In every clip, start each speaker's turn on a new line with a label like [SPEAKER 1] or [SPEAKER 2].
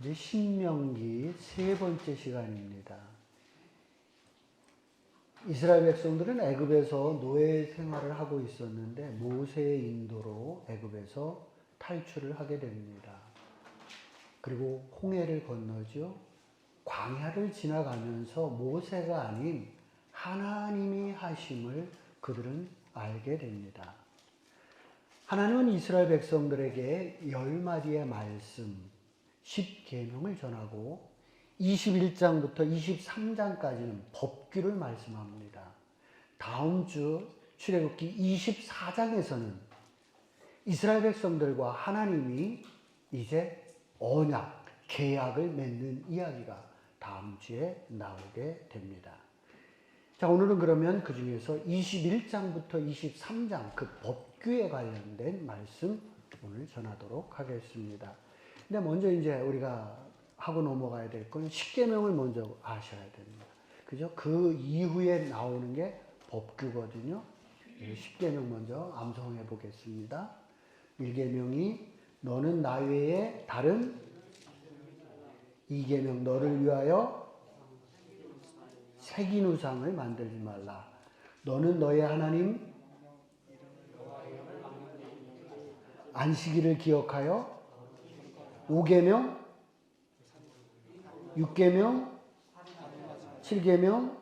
[SPEAKER 1] 이제 신명기 세 번째 시간입니다. 이스라엘 백성들은 애굽에서 노예 생활을 하고 있었는데 모세의 인도로 애굽에서 탈출을 하게 됩니다. 그리고 홍해를 건너죠. 광야를 지나가면서 모세가 아닌 하나님이 하심을 그들은 알게 됩니다. 하나님은 이스라엘 백성들에게 열 마디의 말씀, 10계명을 전하고 21장부터 23장까지는 법규를 말씀합니다. 다음 주 출애굽기 24장에서는 이스라엘 백성들과 하나님이 이제 언약, 계약을 맺는 이야기가 다음 주에 나오게 됩니다. 자, 오늘은 그러면 그 중에서 21장부터 23장 그 법규에 관련된 말씀 오늘 전하도록 하겠습니다. 근데 먼저 이제 우리가 하고 넘어가야 될건 10계명을 먼저 아셔야 됩니다. 그죠? 그 이후에 나오는 게 법규거든요. 10계명 먼저 암송해 보겠습니다. 1계명이 너는 나 외에 다른 2계명 너를 위하여 새긴 우상을 만들지 말라. 너는 너의 하나님 안식일을 기억하여 5계명? 6계명? 7계명?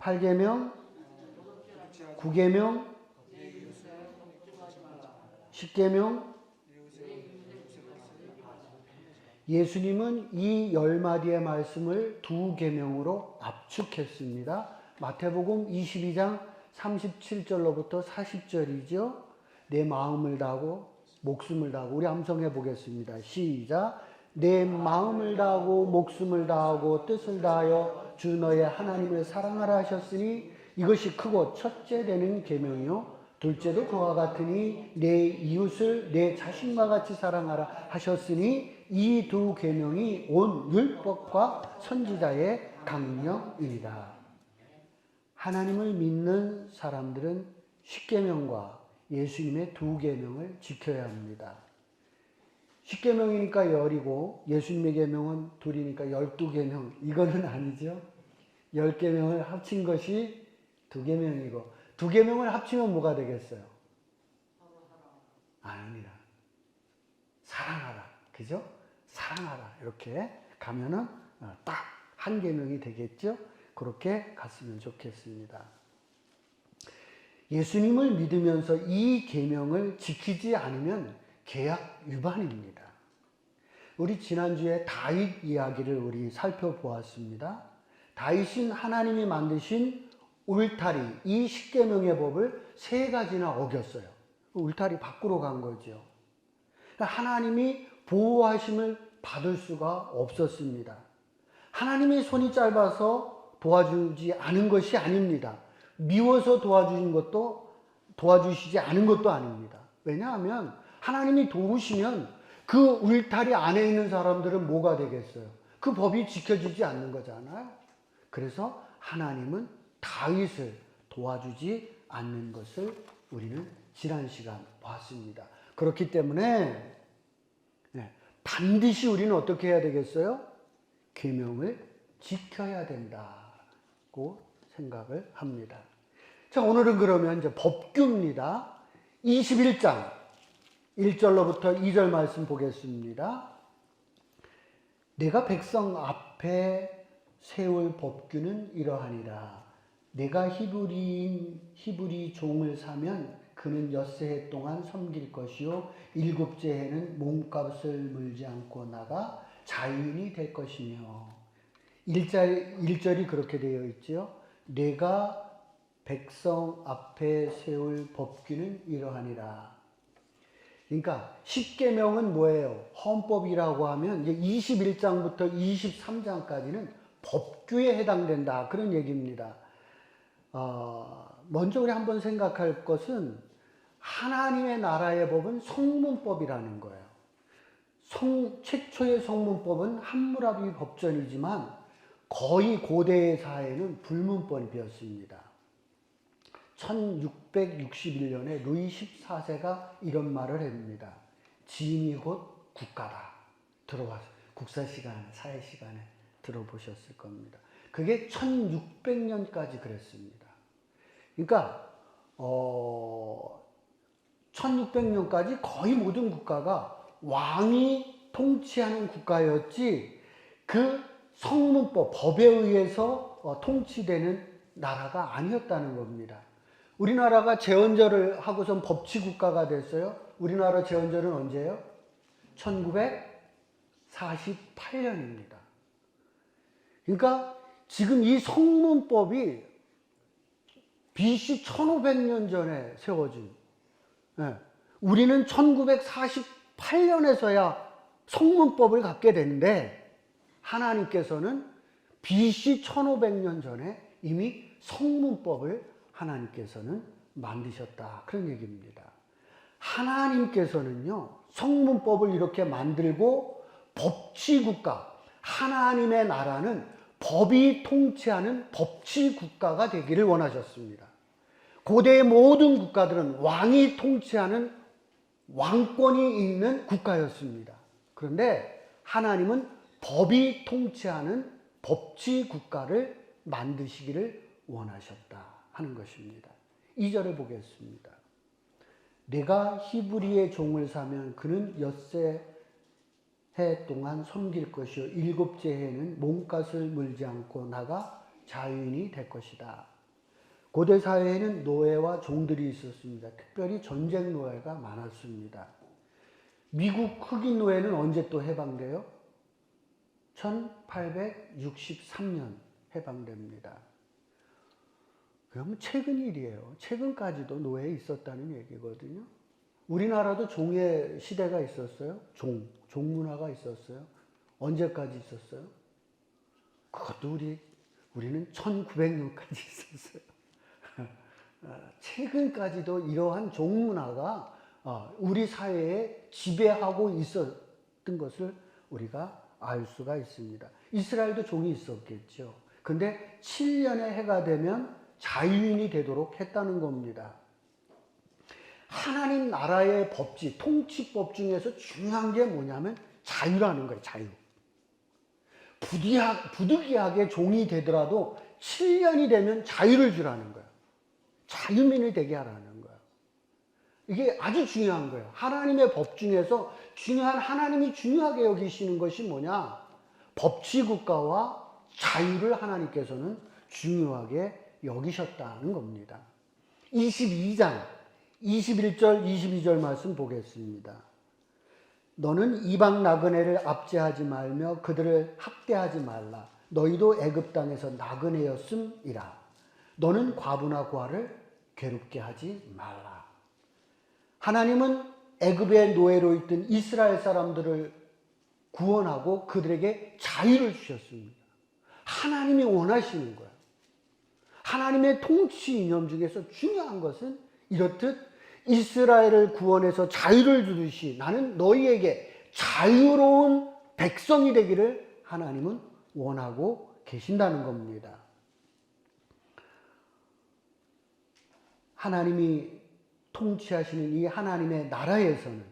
[SPEAKER 1] 8계명? 9계명? 10계명? 예수님은 이 열 마디의 말씀을 두 계명으로 압축했습니다. 마태복음 22장 37절로부터 40절이죠. 내 마음을 다하고 목숨을 다하고 우리 암송해 보겠습니다. 시작. 내 마음을 다하고 목숨을 다하고 뜻을 다하여 주 너의 하나님을 사랑하라 하셨으니 이것이 크고 첫째 되는 계명이요 둘째도 그와 같으니 내 이웃을 내 자신과 같이 사랑하라 하셨으니 이 두 계명이 온 율법과 선지자의 강령이니라. 하나님을 믿는 사람들은 십계명과 예수님의 두 계명을 지켜야 합니다. 십계명이니까 열이고 예수님의 계명은 둘이니까 열두 계명 이거는 아니죠. 열 계명을 합친 것이 두 계명이고 두 계명을 합치면 뭐가 되겠어요? 아닙니다. 사랑하라. 그죠? 사랑하라. 이렇게 가면은 어, 딱한 계명이 되겠죠? 그렇게 갔으면 좋겠습니다. 예수님을 믿으면서 이 계명을 지키지 않으면 계약 위반입니다. 우리 지난주에 다윗 이야기를 우리 살펴보았습니다. 다윗은 하나님이 만드신 울타리 이 십계명의 법을 세 가지나 어겼어요. 울타리 밖으로 간 거죠. 하나님이 보호하심을 받을 수가 없었습니다. 하나님의 손이 짧아서 도와주지 않은 것이 아닙니다. 미워서 도와주신 것도 도와주시지 않은 것도 아닙니다. 왜냐하면 하나님이 도우시면 그 울타리 안에 있는 사람들은 뭐가 되겠어요? 그 법이 지켜지지 않는 거잖아요. 그래서 하나님은 다윗을 도와주지 않는 것을 우리는 지난 시간 봤습니다. 그렇기 때문에 네, 반드시 우리는 어떻게 해야 되겠어요? 계명을 지켜야 된다고 생각을 합니다. 자, 오늘은 그러면 이제 법규입니다. 21장 1절로부터 2절 말씀 보겠습니다. 내가 백성 앞에 세울 법규는 이러하니라. 내가 히브리인 히브리 종을 사면 그는 엿새 해 동안 섬길 것이요 일곱째 해는 몸값을 물지 않고 나가 자유인이 될 것이며 일절, 일절이 그렇게 되어 있죠. 내가 백성 앞에 세울 법규는 이러하니라. 그러니까 10계명은 뭐예요? 헌법이라고 하면 이제 21장부터 23장까지는 법규에 해당된다. 그런 얘기입니다. 어, 먼저 우리 한번 생각할 것은 하나님의 나라의 법은 성문법이라는 거예요. 성, 최초의 성문법은 함무라비 법전이지만 거의 고대 사회는 불문법이었습니다. 1661년에 루이 14세가 이런 말을 합니다. 지인이 곧 국가다. 들어와서 국사 시간, 사회 시간에 들어보셨을 겁니다. 그게 1600년까지 그랬습니다. 그러니까 어 1600년까지 거의 모든 국가가 왕이 통치하는 국가였지 그 성문법, 법에 의해서 어, 통치되는 나라가 아니었다는 겁니다. 우리나라가 제헌절을 하고선 법치국가가 됐어요. 우리나라 제헌절은 언제예요? 1948년입니다. 그러니까 지금 이 성문법이 BC 1500년 전에 세워진 예. 우리는 1948년에서야 성문법을 갖게 됐는데 하나님께서는 BC 1500년 전에 이미 성문법을 하나님께서는 만드셨다. 그런 얘기입니다. 하나님께서는요, 성문법을 이렇게 만들고 법치국가, 하나님의 나라는 법이 통치하는 법치국가가 되기를 원하셨습니다. 고대의 모든 국가들은 왕이 통치하는 왕권이 있는 국가였습니다. 그런데 하나님은 법이 통치하는 법치 국가를 만드시기를 원하셨다 하는 것입니다. 2절에 보겠습니다. 내가 히브리의 종을 사면 그는 엿새 해 동안 섬길 것이요 일곱째 해는 몸값을 물지 않고 나가 자유인이 될 것이다. 고대 사회에는 노예와 종들이 있었습니다. 특별히 전쟁 노예가 많았습니다. 미국 흑인 노예는 언제 또 해방돼요? 1863년 해방됩니다. 그러면 최근 일이에요. 최근까지도 노예에 있었다는 얘기거든요. 우리나라도 종의 시대가 있었어요. 종, 종문화가 있었어요. 언제까지 있었어요? 그것도 우리, 우리는 1900년까지 있었어요. 최근까지도 이러한 종문화가 어, 우리 사회에 지배하고 있었던 것을 우리가 알 수가 있습니다. 이스라엘도 종이 있었겠죠. 근데 7년의 해가 되면 자유인이 되도록 했다는 겁니다. 하나님 나라의 법지, 통치법 중에서 중요한 게 뭐냐면 자유라는 거예요, 자유. 부디하, 부득이하게 종이 되더라도 7년이 되면 자유를 주라는 거예요. 자유민이 되게 하라는 거예요. 이게 아주 중요한 거예요. 하나님의 법 중에서 중요한 하나님이 중요하게 여기시는 것이 뭐냐? 법치국가와 자유를 하나님께서는 중요하게 여기셨다는 겁니다. 22장 21절 22절 말씀 보겠습니다. 너는 이방 나그네를 압제하지 말며 그들을 학대하지 말라. 너희도 애굽 땅에서 나그네였음이라. 너는 과부나 고아를 괴롭게 하지 말라. 하나님은 애굽의 노예로 있던 이스라엘 사람들을 구원하고 그들에게 자유를 주셨습니다. 하나님이 원하시는 거예요. 하나님의 통치 이념 중에서 중요한 것은 이렇듯 이스라엘을 구원해서 자유를 주듯이 나는 너희에게 자유로운 백성이 되기를 하나님은 원하고 계신다는 겁니다. 하나님이 통치하시는 이 하나님의 나라에서는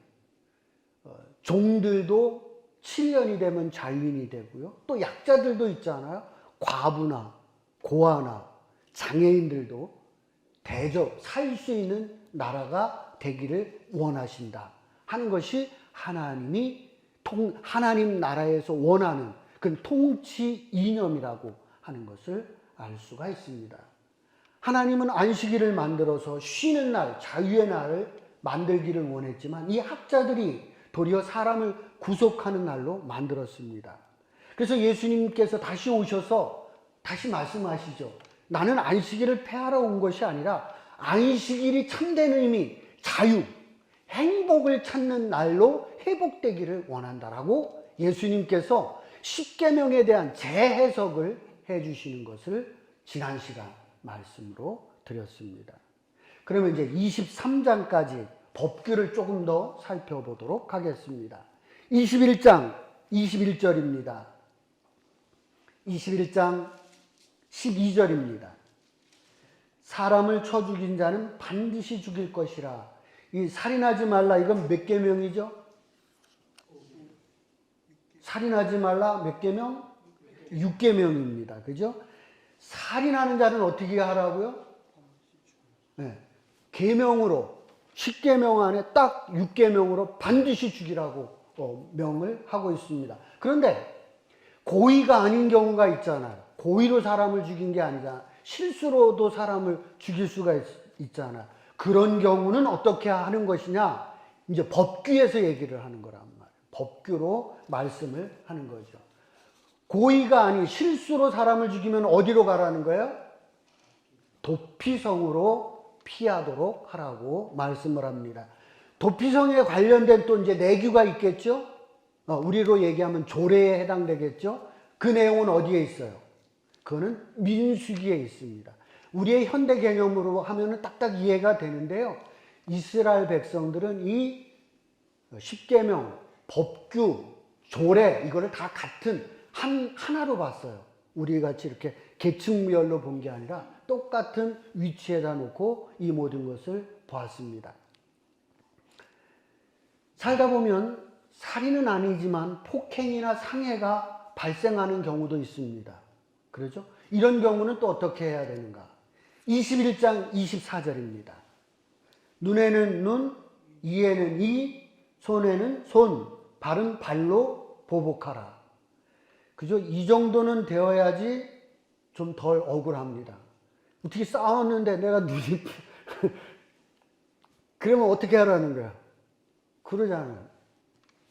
[SPEAKER 1] 어, 종들도 7년이 되면 자유인이 되고요. 또 약자들도 있잖아요. 과부나 고아나 장애인들도 대접 살 수 있는 나라가 되기를 원하신다 하는 것이 하나님이 통 하나님 나라에서 원하는 그 통치 이념이라고 하는 것을 알 수가 있습니다. 하나님은 안식일을 만들어서 쉬는 날, 자유의 날을 만들기를 원했지만 이 학자들이 도리어 사람을 구속하는 날로 만들었습니다. 그래서 예수님께서 다시 오셔서 다시 말씀하시죠. 나는 안식일을 폐하러 온 것이 아니라 안식일이 참된 의미, 자유, 행복을 찾는 날로 회복되기를 원한다라고 예수님께서 십계명에 대한 재해석을 해 주시는 것을 지난 시간 말씀으로 드렸습니다. 그러면 이제 23장까지 법규를 조금 더 살펴보도록 하겠습니다. 21장 21절입니다. 21장 12절입니다. 사람을 쳐 죽인 자는 반드시 죽일 것이라. 이 살인하지 말라 이건 몇 계명이죠? 살인하지 말라 몇 계명? 6계명입니다. 그죠? 살인하는 자는 어떻게 하라고요? 네. 계명으로 10계명 안에 딱 6계명으로 반드시 죽이라고 어, 명을 하고 있습니다. 그런데 고의가 아닌 경우가 있잖아요. 고의로 사람을 죽인 게 아니잖아. 실수로도 사람을 죽일 수가 있, 있잖아. 그런 경우는 어떻게 하는 것이냐? 이제 법규에서 얘기를 하는 거란 말이에요. 법규로 말씀을 하는 거죠. 고의가 아닌 실수로 사람을 죽이면 어디로 가라는 거예요? 도피성으로 피하도록 하라고 말씀을 합니다. 도피성에 관련된 또 이제 내규가 있겠죠? 어, 우리로 얘기하면 조례에 해당되겠죠? 그 내용은 어디에 있어요? 그거는 민수기에 있습니다. 우리의 현대 개념으로 하면은 딱딱 이해가 되는데요. 이스라엘 백성들은 이 십계명, 법규, 조례 이거를 다 같은 한 하나로 봤어요. 우리 같이 이렇게 계층별로 본 게 아니라 똑같은 위치에다 놓고 이 모든 것을 보았습니다. 살다 보면 살인은 아니지만 폭행이나 상해가 발생하는 경우도 있습니다. 그렇죠? 이런 경우는 또 어떻게 해야 되는가? 21장 24절입니다. 눈에는 눈, 이에는 이, 손에는 손, 발은 발로 보복하라. 그죠? 이 정도는 되어야지 좀 덜 억울합니다. 어떻게 싸웠는데 내가 눈이, 그러면 어떻게 하라는 거야? 그러잖아요.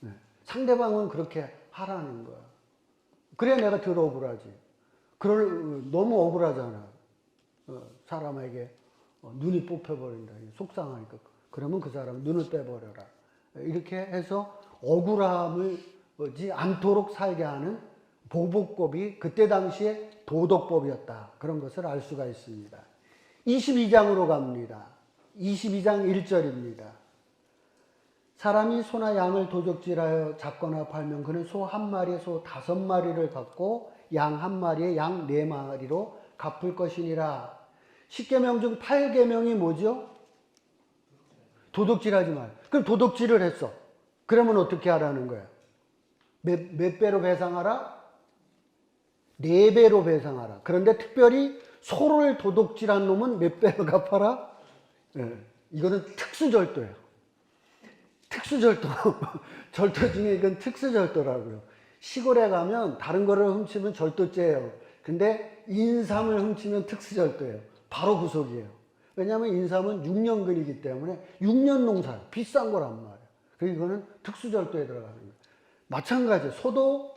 [SPEAKER 1] 네. 상대방은 그렇게 하라는 거야. 그래야 내가 덜 억울하지. 그럴, 너무 억울하잖아. 어, 사람에게 어, 눈이 뽑혀버린다. 속상하니까. 그러면 그 사람 눈을 빼버려라. 이렇게 해서 억울함을 지 않도록 살게 하는 보복법이 그때 당시에 도덕법이었다. 그런 것을 알 수가 있습니다. 22장으로 갑니다. 22장 1절입니다. 사람이 소나 양을 도적질하여 잡거나 팔면 그는 소 한 마리에 소 다섯 마리를 갖고 양 한 마리에 양 네 마리로 갚을 것이니라. 10계명 중 8계명이 뭐죠? 도둑질하지 말. 그럼 도둑질을 했어. 그러면 어떻게 하라는 거야? 몇, 몇 배로 배상하라? 네 배로 배상하라. 그런데 특별히 소를 도둑질한 놈은 몇 배로 갚아라? 예, 이거는 특수절도예요. 특수절도. 절도 중에 이건 특수절도라고요. 시골에 가면 다른 거를 훔치면 절도죄예요. 근데 인삼을 훔치면 특수절도예요. 바로 구속이에요. 왜냐하면 인삼은 6년근이기 때문에 6년 농사 비싼 거란 말이에요. 그래서 이거는 특수절도에 들어가는 거예요. 마찬가지 소도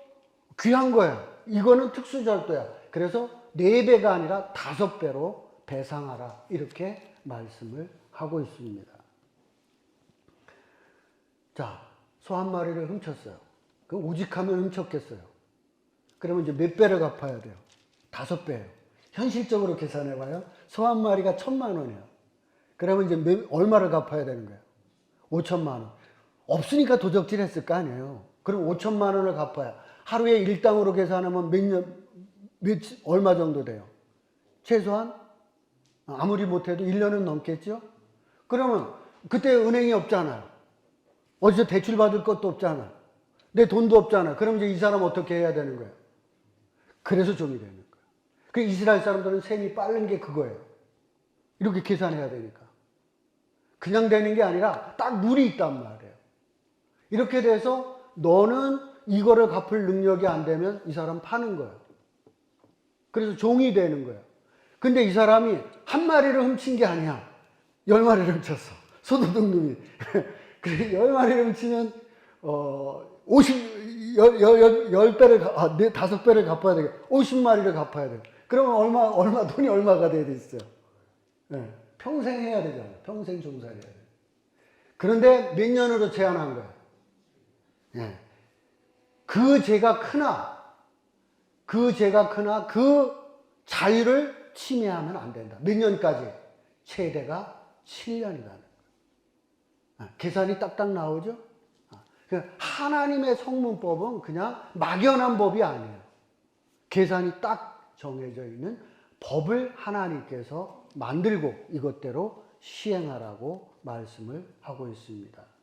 [SPEAKER 1] 귀한 거야. 이거는 특수절도야. 그래서 네 배가 아니라 다섯 배로 배상하라 이렇게 말씀을 하고 있습니다. 자, 소 한 마리를 훔쳤어요. 그 오직하면 훔쳤겠어요. 그러면 이제 몇 배를 갚아야 돼요? 다섯 배예요. 현실적으로 계산해 봐요. 소 한 마리가 천만 원이에요. 그러면 이제 몇, 얼마를 갚아야 되는 거예요? 오천만 원. 없으니까 도적질 했을 거 아니에요. 그럼 오천만 원을 갚아야 하루에 일당으로 계산하면 몇 년, 몇, 얼마 정도 돼요? 최소한 아무리 못해도 1년은 넘겠죠? 그러면 그때 은행이 없잖아요. 어디서 대출 받을 것도 없잖아. 내 돈도 없잖아. 그럼 이제 이 사람 어떻게 해야 되는 거예요? 그래서 종이 되는 거예요. 그 이스라엘 사람들은 셈이 빠른 게 그거예요. 이렇게 계산해야 되니까. 그냥 되는 게 아니라 딱 룰이 있단 말이에요. 이렇게 돼서 너는 이거를 갚을 능력이 안 되면 이 사람 파는 거예요. 그래서 종이 되는 거예요. 근데 이 사람이 한 마리를 훔친 게 아니야. 열 마리를 훔쳤어. 소도둑 놈이. 그래, 열 마리를 훔치면, 어, 50, 열, 열, 열, 열 배를, 가- 아, 네, 다섯 배를 갚아야 되겠 50마리를 갚아야 돼. 그러면 얼마, 얼마, 돈이 얼마가 돼야 되겠어요? 예, 평생 해야 되잖아요. 평생 종살해야 돼. 그런데 몇 년으로 제한한 거야? 예. 그 죄가 크나, 그 죄가 크나, 그 자유를 침해하면 안 된다. 몇 년까지? 최대가 7년이 가는 거야. 아, 계산이 딱딱 나오죠? 아, 그 하나님의 성문법은 그냥 막연한 법이 아니에요. 계산이 딱 정해져 있는 법을 하나님께서 만들고 이것대로 시행하라고 말씀을 하고 있습니다.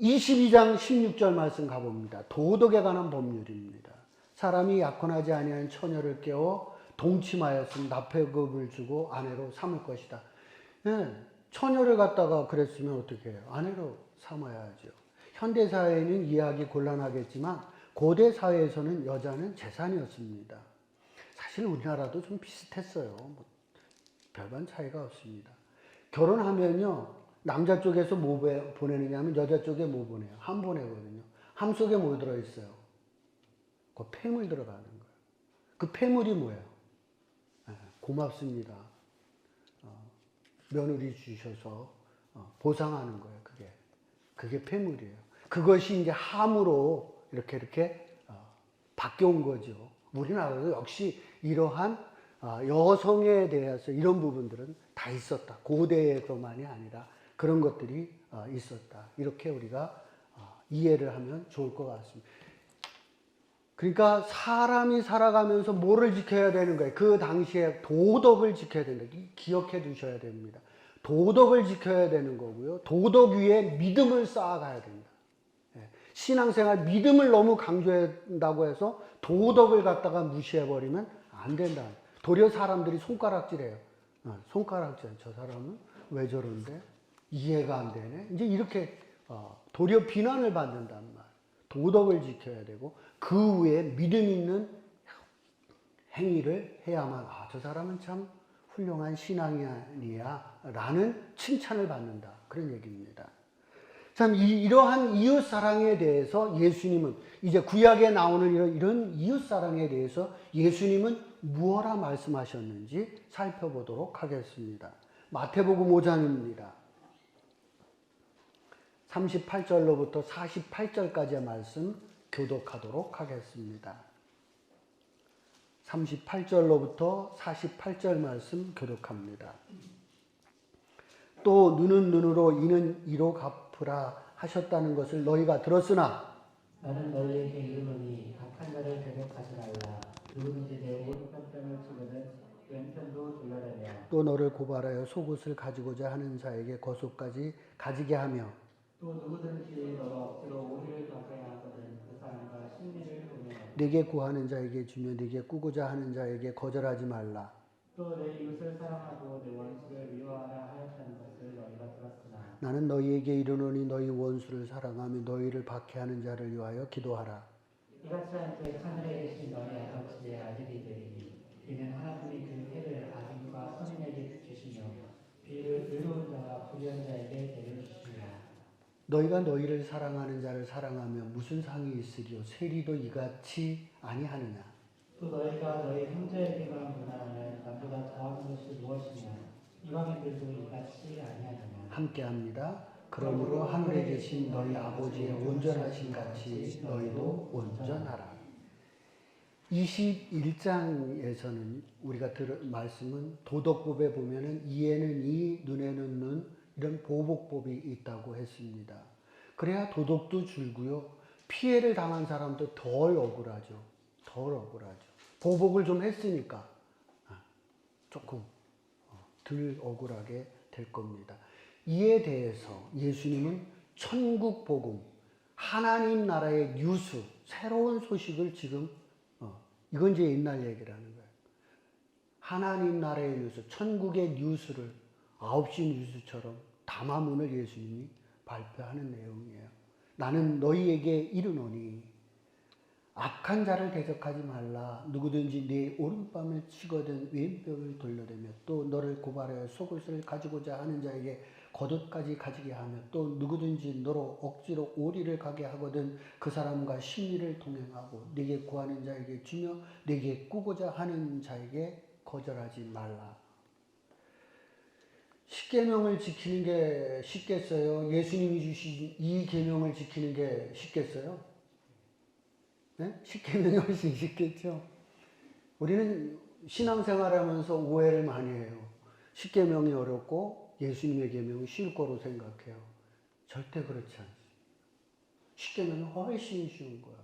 [SPEAKER 1] 22장 16절 말씀 가봅니다. 도덕에 관한 법률입니다. 사람이 약혼하지 아니한 처녀를 깨워 동침하였으면 납폐급을 주고 아내로 삼을 것이다. 예, 처녀를 갖다가 그랬으면 어떻게 해요? 아내로 삼아야죠. 현대 사회는 이해하기 곤란하겠지만 고대 사회에서는 여자는 재산이었습니다. 사실 우리나라도 좀 비슷했어요. 뭐 별반 차이가 없습니다. 결혼하면요, 남자 쪽에서 뭐 보- 보내느냐면 여자 쪽에 뭐 보내요? 함 보내거든요. 함 속에 뭐 들어있어요? 그 폐물 들어가는 거예요. 그 폐물이 뭐예요? 예, 고맙습니다. 어, 며느리 주셔서 어, 보상하는 거예요. 그게 그게 폐물이에요. 그것이 이제 함으로 이렇게 이렇게 어, 바뀌어온 거죠. 우리나라도 역시 이러한 아, 여성에 대해서 이런 부분들은 다 있었다. 고대에서만이 아니라 그런 것들이 어, 있었다. 이렇게 우리가 어, 이해를 하면 좋을 것 같습니다. 그러니까 사람이 살아가면서 뭐를 지켜야 되는 거예요? 그 당시에 도덕을 지켜야 된다. 이- 기억해 두셔야 됩니다. 도덕을 지켜야 되는 거고요. 도덕 위에 믿음을 쌓아가야 된다. 예. 신앙생활 믿음을 너무 강조한다고 해서 도덕을 갖다가 무시해버리면 안 된다. 도리어 사람들이 손가락질해요. 어, 손가락질. 저 사람은 왜 저런데? 이해가 안 되네. 이제 이렇게 어, 도리어 비난을 받는단 말. 도덕을 지켜야 되고 그 위에 믿음 있는 행위를 해야만 아, 저 사람은 참 훌륭한 신앙이야 라는 칭찬을 받는다. 그런 얘기입니다. 참 이, 이러한 이웃 사랑에 대해서 예수님은 이제 구약에 나오는 이런, 이런 이웃 사랑에 대해서 예수님은 무엇라 말씀하셨는지 살펴보도록 하겠습니다. 마태복음 5장입니다. 38절로부터 48절까지의 말씀 교독하도록 하겠습니다. 38절로부터 48절 말씀 교독합니다. 또 눈은 눈으로 이는 이로 갚으라 하셨다는 것을 너희가 들었으나
[SPEAKER 2] 나는 너희에게 이르노니 악한 자를 대적하지 말라. 누구든지 내 오른편 을 치거든 왼편도 돌려내며
[SPEAKER 1] 또 너를 고발하여 속옷을 가지고자 하는 자에게 거속까지 가지게 하며
[SPEAKER 2] 또 누구든지 너가 억지로 오리를 받게 하거든 그 사람과 심리를 보내어
[SPEAKER 1] 내게 구하는 자에게 주며 내게 꾸고자 하는 자에게 거절하지 말라.
[SPEAKER 2] 또 내 이웃을 사랑하고 내 원수를 미워하라 하였다는 것을 너희가 들었으나
[SPEAKER 1] 나는 너희에게 이르노니 너희 원수를 사랑하며 너희를 박해하는 자를 위하여 기도하라.
[SPEAKER 2] 이같이 한때 하늘에 계신 너희 아버지의 아들이 되리니 이는 하나님이 그 해를 아들과 선인에게 주시며 비를 의로운 자와 불의한 자에게 내려주시리라
[SPEAKER 1] 너희가 너희를 사랑하는 자를 사랑하며 무슨 상이 있으리요? 세리도 이같이 아니하느냐?
[SPEAKER 2] 또 너희가 너희 형제에게만 무난하면 남보다 더한 것이 무엇이냐? 이방인들도 이같이 아니하느냐?
[SPEAKER 1] 함께합니다. 그러므로 하늘에 계신 너희 아버지의 온전하신 같이 너희도 온전하라. 21장에서는 우리가 들 말씀은 도덕법에 보면은 이에는 이 눈에는 눈 이런 보복법이 있다고 했습니다. 그래야 도덕도 줄고요. 피해를 당한 사람도 덜 억울하죠. 덜 억울하죠. 보복을 좀 했으니까 아, 조금 어, 덜 억울하게 될 겁니다. 이에 대해서 예수님은 천국 복음, 하나님 나라의 뉴스, 새로운 소식을 지금 어, 이건 이제 옛날 얘기라는 거예요. 하나님 나라의 뉴스, 천국의 뉴스를 9시 뉴스처럼 담아문을 예수님이 발표하는 내용이에요. 나는 너희에게 이르노니 악한 자를 대적하지 말라. 누구든지 내 오른밤을 치거든 왼벽을 돌려대며 또 너를 고발하여 속옷을 가지고자 하는 자에게 겉옷까지 가지게 하며 또 누구든지 너로 억지로 오리를 가게 하거든 그 사람과 심리를 동행하고 네게 구하는 자에게 주며 네게 꾸고자 하는 자에게 거절하지 말라. 십계명을 지키는 게 쉽겠어요? 예수님이 주신 이 계명을 지키는 게 쉽겠어요? 네? 십계명이 훨씬 쉽겠죠. 우리는 신앙생활하면서 오해를 많이 해요. 십계명이 어렵고 예수님의 계명이 쉬울 거로 생각해요. 절대 그렇지 않습니다. 십계명이 훨씬 쉬운 거예요.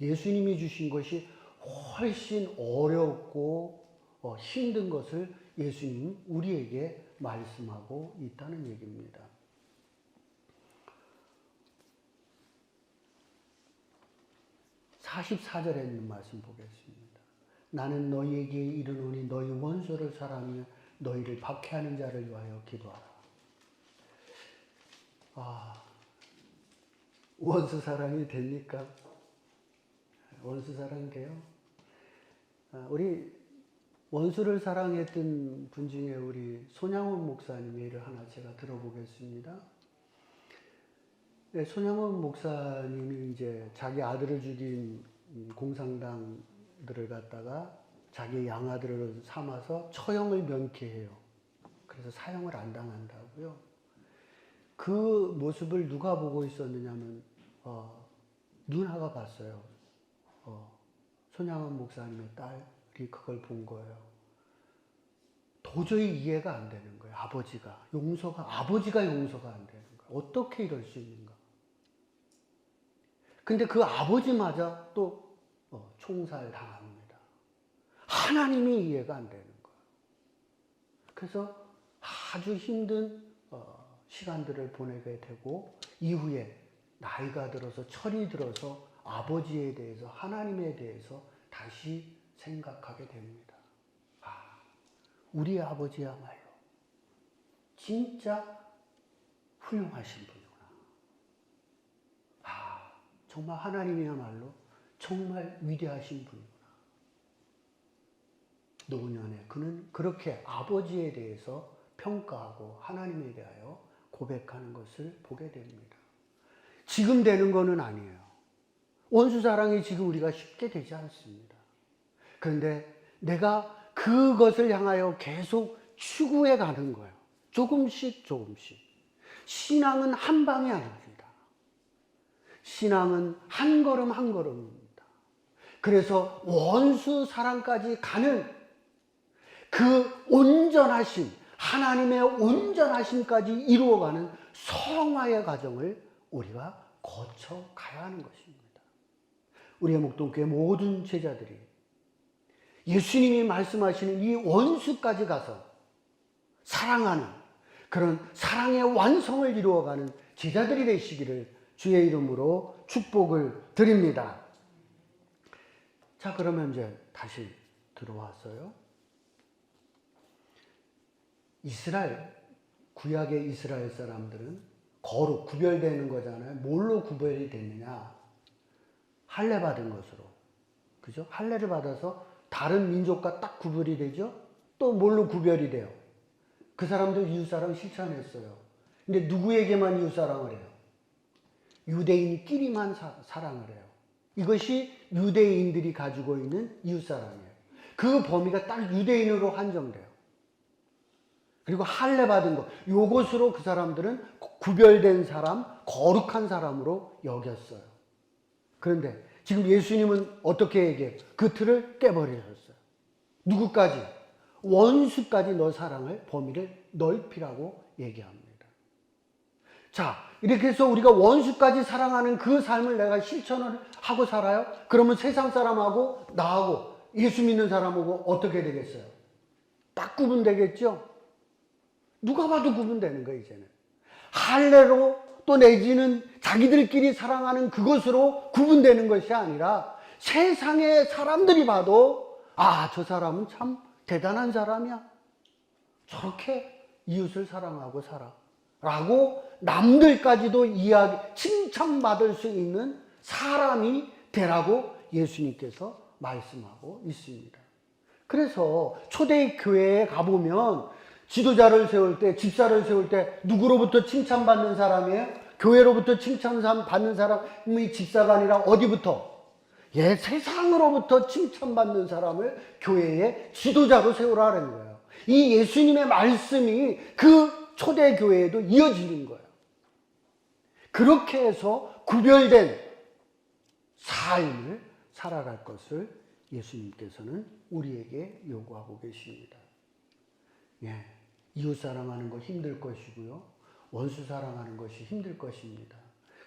[SPEAKER 1] 예수님이 주신 것이 훨씬 어렵고 어, 힘든 것을 예수님 우리에게 말씀하고 있다는 얘기입니다. 사십사절에 있는 말씀 보겠습니다. 나는 너희에게 이르노니 너희 원수를 사랑하며 너희를 박해하는 자를 위하여 기도하라. 아, 원수 사랑이 됩니까? 원수 사랑 돼요? 아, 우리 원수를 사랑했던 분 중에 우리 손양원 목사님의 일을 하나 제가 들어보겠습니다. 네, 손양원 목사님이 이제 자기 아들을 죽인 음, 공산당들을 갖다가 자기 양아들을 삼아서 처형을 면케해요. 그래서 사형을 안 당한다고요. 그 모습을 누가 보고 있었느냐면 어, 누나가 봤어요. 어, 손양원 목사님의 딸 이 그걸 본 거예요. 도저히 이해가 안 되는 거예요. 아버지가 용서가 아버지가 용서가 안 되는 거예요. 어떻게 이럴 수 있는가? 근데 그 아버지마저 또 어, 총살 당합니다. 하나님이 이해가 안 되는 거예요. 그래서 아주 힘든 어, 시간들을 보내게 되고 이후에 나이가 들어서 철이 들어서 아버지에 대해서 하나님에 대해서 다시 생각하게 됩니다. 아, 우리 아버지야말로 진짜 훌륭하신 분이구나. 아, 정말 하나님이야말로 정말 위대하신 분이구나. 노년에 그는 그렇게 아버지에 대해서 평가하고 하나님에 대하여 고백하는 것을 보게 됩니다. 지금 되는 거는 아니에요. 원수 사랑이 지금 우리가 쉽게 되지 않습니다. 그런데 내가 그것을 향하여 계속 추구해 가는 거예요. 조금씩 조금씩. 신앙은 한 방이 아닙니다. 신앙은 한 걸음 한 걸음입니다. 그래서 원수 사랑까지 가는 그 온전하심, 하나님의 온전하심까지 이루어가는 성화의 과정을 우리가 거쳐 가야 하는 것입니다. 우리의 목동교회 모든 제자들이 예수님이 말씀하시는 이 원수까지 가서 사랑하는 그런 사랑의 완성을 이루어가는 제자들이 되시기를 주의 이름으로 축복을 드립니다. 자, 그러면 이제 다시 들어왔어요. 이스라엘, 구약의 이스라엘 사람들은 거룩, 구별되는 거잖아요. 뭘로 구별이 됐느냐? 할례 받은 것으로. 그죠? 할례를 받아서 다른 민족과 딱 구별이 되죠? 또 뭘로 구별이 돼요? 그 사람도 이웃사랑 실천했어요. 근데 누구에게만 이웃사랑을 해요? 유대인끼리만 사, 사랑을 해요. 이것이 유대인들이 가지고 있는 이웃사랑이에요. 그 범위가 딱 유대인으로 한정돼요. 그리고 할례 받은 것, 요것으로 그 사람들은 구별된 사람, 거룩한 사람으로 여겼어요. 그런데 지금 예수님은 어떻게 얘기해요? 그 틀을 깨버리셨어요. 누구까지? 원수까지 너 사랑을 범위를 넓히라고 얘기합니다. 자, 이렇게 해서 우리가 원수까지 사랑하는 그 삶을 내가 실천을 하고 살아요? 그러면 세상 사람하고 나하고 예수 믿는 사람하고 어떻게 되겠어요? 딱 구분되겠죠? 누가 봐도 구분되는 거예요, 이제는. 할례로 또 내지는 자기들끼리 사랑하는 그것으로 구분되는 것이 아니라 세상의 사람들이 봐도 아, 저 사람은 참 대단한 사람이야. 저렇게 이웃을 사랑하고 살아. 라고 남들까지도 이야기, 칭찬받을 수 있는 사람이 되라고 예수님께서 말씀하고 있습니다. 그래서 초대 교회에 가보면 지도자를 세울 때, 집사를 세울 때 누구로부터 칭찬받는 사람이에요? 교회로부터 칭찬받는 사람이 집사가 아니라 어디부터? 예, 세상으로부터 칭찬받는 사람을 교회의 지도자로 세우라는 거예요. 이 예수님의 말씀이 그 초대 교회에도 이어지는 거예요. 그렇게 해서 구별된 삶을 살아갈 것을 예수님께서는 우리에게 요구하고 계십니다. 예, 이웃 사랑하는 거 힘들 것이고요. 원수 사랑하는 것이 힘들 것입니다.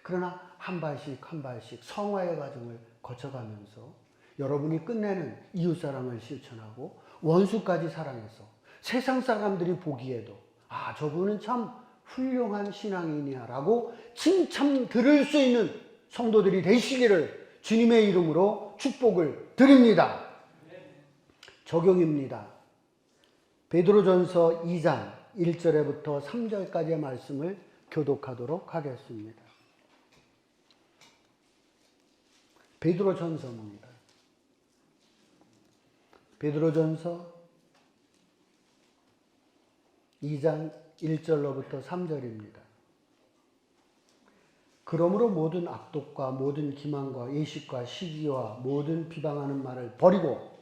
[SPEAKER 1] 그러나 한 발씩 한 발씩 성화의 과정을 거쳐가면서 여러분이 끝내는 이웃 사랑을 실천하고 원수까지 사랑해서 세상 사람들이 보기에도 아, 저분은 참 훌륭한 신앙인이야라고 칭찬 들을 수 있는 성도들이 되시기를 주님의 이름으로 축복을 드립니다. 적용입니다. 베드로전서 2장 1절에부터 3절까지의 말씀을 교독하도록 하겠습니다. 베드로전서입니다. 베드로전서 2장 1절로부터 3절입니다. 그러므로 모든 악독과 모든 기만과 예식과 시기와 모든 비방하는 말을 버리고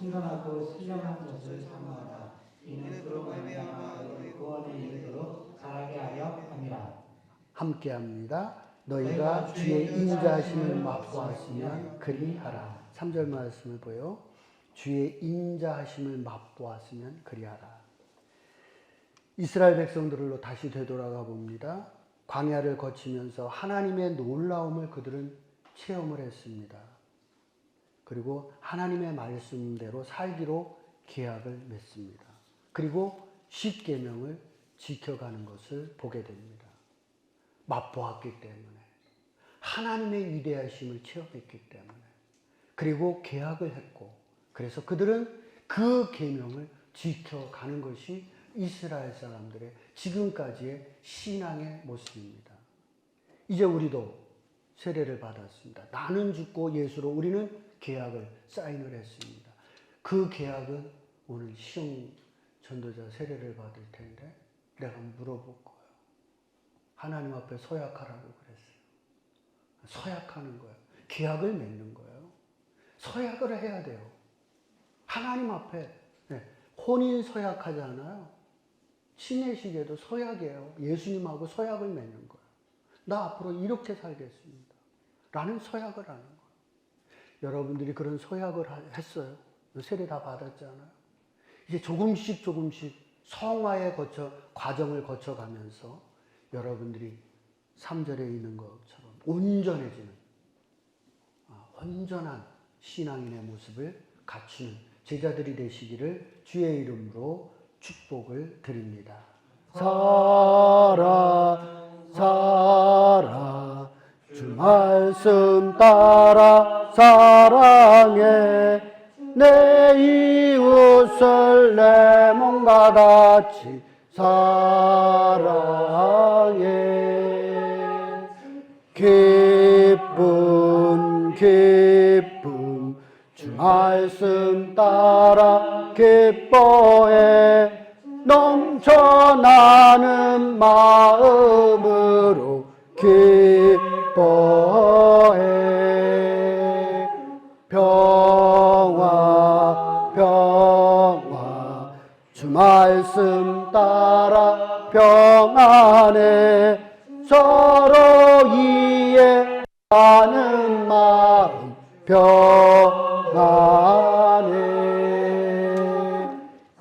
[SPEAKER 2] 신선하고 신령한 것을 사모하라. 이는 그로 말미암아 너희 구원에 이르도록 자라게 하려 함이라.
[SPEAKER 1] 함께합니다. 너희가 주의 인자하심을 맛보았으면 그리하라. 3절 말씀을 보여 주의 인자하심을 맛보았으면 그리하라. 이스라엘 백성들로 다시 되돌아가 봅니다. 광야를 거치면서 하나님의 놀라움을 그들은 체험을 했습니다. 그리고 하나님의 말씀대로 살기로 계약을 맺습니다. 그리고 십계명을 지켜가는 것을 보게 됩니다. 맛보았기 때문에 하나님의 위대하심을 체험했기 때문에 그리고 계약을 했고 그래서 그들은 그 계명을 지켜가는 것이 이스라엘 사람들의 지금까지의 신앙의 모습입니다. 이제 우리도 세례를 받았습니다. 나는 죽고 예수로 우리는 계약을 사인을 했습니다. 그 계약은 오늘 시영 전도자 세례를 받을 텐데 내가 물어볼 거예요. 하나님 앞에 서약하라고 그랬어요. 서약하는 거예요. 계약을 맺는 거예요. 서약을 해야 돼요. 하나님 앞에 네, 혼인 서약하잖아요. 신의식에도 서약이에요. 예수님하고 서약을 맺는 거예요. 나 앞으로 이렇게 살겠습니다. 라는 서약을 하는 거예요. 여러분들이 그런 서약을 하- 했어요. 세례 다 받았잖아요. 이제 조금씩 조금씩 성화에 거쳐 과정을 거쳐가면서 여러분들이 3절에 있는 것처럼 온전해지는 아, 온전한 신앙인의 모습을 갖추는 제자들이 되시기를 주의 이름으로 축복을 드립니다. 살아 살아 주 말씀 따라 사랑해. 내 이웃을 내 몸과 같이 사랑해. 기쁨 기쁨. 주 말씀 따라 기뻐해. 넘쳐나는 마음으로 기뻐 해 평화 평화. 주 말씀 따라 평안해. 서로 이해하는 마음 평안해.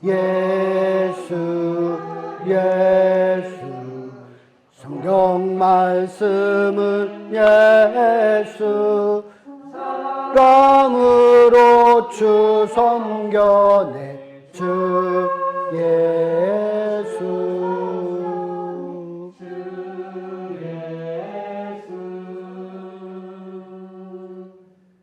[SPEAKER 1] 예수 예수. 성경 말씀은 예수 사랑으로 주 성견에 주